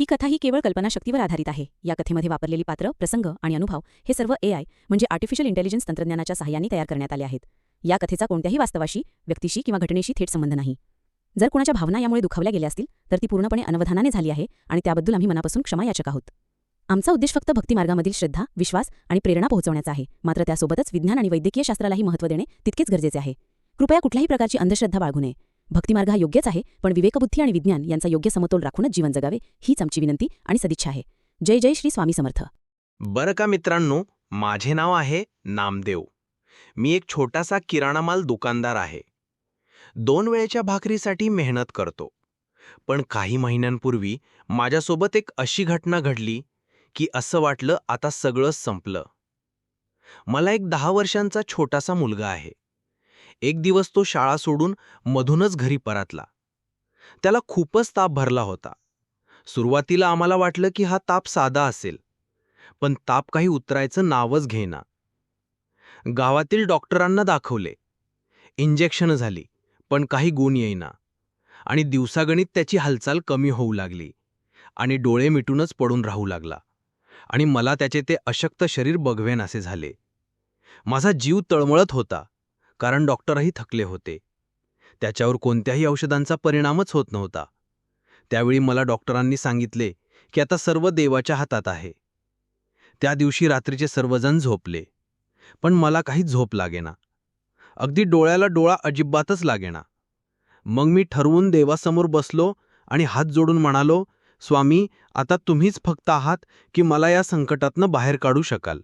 ही कथा ही केवळ कल्पनाशक्तीवर आधारित आहे. या कथेमध्ये वापरलेली पात्र प्रसंग आणि अनुभव हे सर्व एआय म्हणजे आर्टिफिशियल इंटेलिजन्स तंत्रज्ञानाच्या सहाय्याने तयार करण्यात आले आहेत. या कथेचा कोणत्याही वास्तवाशी व्यक्तीशी किंवा घटनेशी थेट संबंध नाही. जर कुणाच्या भावना यामुळे दुखावल्या गेल्या असतील तर ती पूर्णपणे अनवधानाने झाली आहे आणि त्याबद्दल आम्ही मनापासून क्षमा याचक आहोत. आमचा उद्देश फक्त भक्तिमार्गामधील श्रद्धा विश्वास आणि प्रेरणा पोहोचवण्याचा आहे. मात्र त्यासोबतच विज्ञान आणि वैद्यकीय शास्त्रालाही महत्त्व देणे तितकेच गरजेचे आहे. कृपया कुठल्याही प्रकारची अंधश्रद्धा बाळगू नये. भक्तिमार्ग हा योग्यच आहे पण विवेकबुद्धी आणि विज्ञान यांचा योग्य समतोल राखूनच जीवन जगावे हीच आमची विनंती आणि सदिच्छा आहे. जय जय श्री स्वामी समर्थ. बरं का मित्रांनो माझे नाव आहे नामदेव. मी एक छोटासा किराणा माल दुकानदार आहे. दोन वेळेच्या भाकरीसाठी मेहनत करतो. पण काही महिन्यांपूर्वी माझ्यासोबत एक अशी घटना घडली की असं वाटलं आता सगळं संपलं. मला एक दहा वर्षांचा छोटासा मुलगा आहे. एक दिवस तो शाळा सोडून मधूनच घरी परतला. त्याला खूपच ताप भरला होता. सुरुवातीला आम्हाला वाटलं की हा ताप साधा असेल पण ताप काही उतरायचं नावच घेना गावातील डॉक्टरांना दाखवले. इंजेक्शन झाली पण काही गुण येईना. आणि दिवसागणित त्याची हालचाल कमी होऊ लागली आणि डोळे मिटूनच पडून राहू लागला. आणि मला त्याचे ते अशक्त शरीर बघवेन असे झाले. माझा जीव तळमळत होता. कारण डॉक्टरही थकले होते. त्याच्यावर कोणत्याही औषधांचा परिणामच होत नव्हता. त्यावेळी मला डॉक्टरांनी सांगितले की आता सर्व देवाच्या हातात आहे. त्या दिवशी रात्रीचे सर्वजण झोपले. पण मला काही झोप लागेना. अगदी डोळ्याला डोळा अजिबातच लागेना. मग मी ठरवून देवासमोर बसलो आणि हात जोडून म्हणालो स्वामी आता तुम्हीच फक्त आहात की मला या संकटातनं बाहेर काढू शकाल.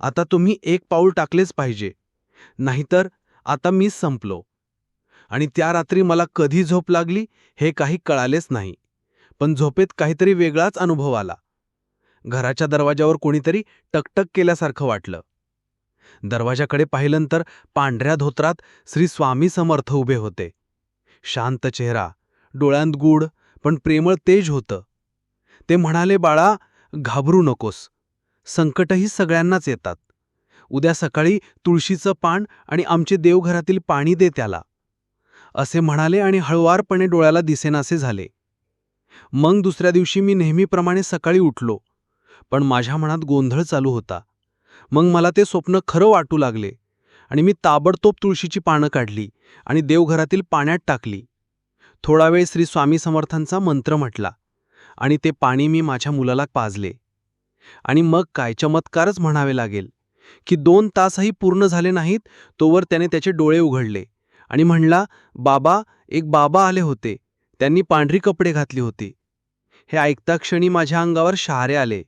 आता तुम्ही एक पाऊल टाकलेच पाहिजे. नाहीतर आता मी संपलो. आणि त्या रात्री मला कधी झोप लागली हे काही कळालेच नाही. पण झोपेत काहीतरी वेगळाच अनुभव आला. घराच्या दरवाजावर कोणीतरी टकटक केल्यासारखं वाटलं. दरवाजाकडे पाहिल्यानंतर पांढऱ्या धोत्रात श्री स्वामी समर्थ उभे होते. शांत चेहरा डोळ्यांत गूढ पण प्रेमळ तेज होतं. ते म्हणाले बाळा घाबरू नकोस. संकटही सगळ्यांनाच येतात. उद्या सकाळी तुळशीचं पान आणि आमचे देवघरातील पाणी दे त्याला. असे म्हणाले आणि हळुवारपणे डोळ्याला दिसेनासे झाले. मग दुसऱ्या दिवशी मी नेहमीप्रमाणे सकाळी उठलो पण माझ्या मनात गोंधळ चालू होता. मग मला ते स्वप्न खरं वाटू लागले आणि मी ताबडतोब तुळशीची पानं काढली आणि देवघरातील पाण्यात टाकली. थोडा वेळ श्री स्वामी समर्थांचा मंत्र म्हटला आणि ते पाणी मी माझ्या मुलाला पाजले. आणि मग काय चमत्कारच म्हणावे लागेल. की दोन तासही पूर्ण झाले नाहीत तोवर त्याने त्याचे डोळे उघडले आणि म्हणला बाबा एक बाबा आले होते. त्यांनी पांढरी कपडे घातली होती. हे ऐकता क्षणी माझ्या अंगावर शहारे आले.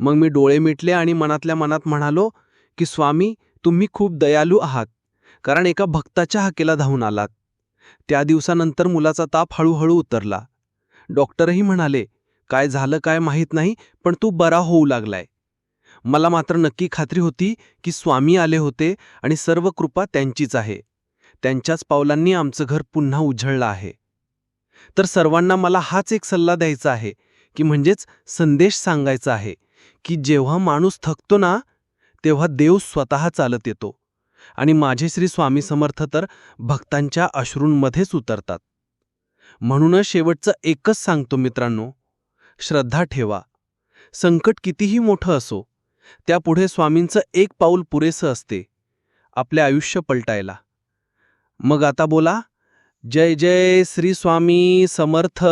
मग मी डोळे मिटले आणि मनातल्या मनात म्हणालो की स्वामी तुम्ही खूप दयालू आहात कारण एका भक्ताच्या हाकेला धावून आलात. त्या दिवसानंतर मुलाचा ताप हळूहळू उतरला. डॉक्टरही म्हणाले काय झालं काय माहीत नाही पण तू बरा होऊ लागलाय. मला मात्र नक्की खात्री होती की स्वामी आले होते आणि सर्व कृपा त्यांचीच आहे. त्यांच्याच पावलांनी आमचं घर पुन्हा उजळलं आहे. तर सर्वांना मला हाच एक सल्ला द्यायचा आहे की म्हणजेच संदेश सांगायचा आहे की जेव्हा माणूस थकतो ना तेव्हा देव स्वतः चालत येतो. आणि माझे श्री स्वामी समर्थ तर भक्तांच्या अश्रूंमध्येच उतरतात. म्हणूनच शेवटचं एकच सांगतो मित्रांनो श्रद्धा ठेवा. संकट कितीही मोठं असो त्यापुढे स्वामींचं एक पाऊल पुरेसं असते आपले आयुष्य पलटायला. मग आता बोला जय जय श्री स्वामी समर्थ.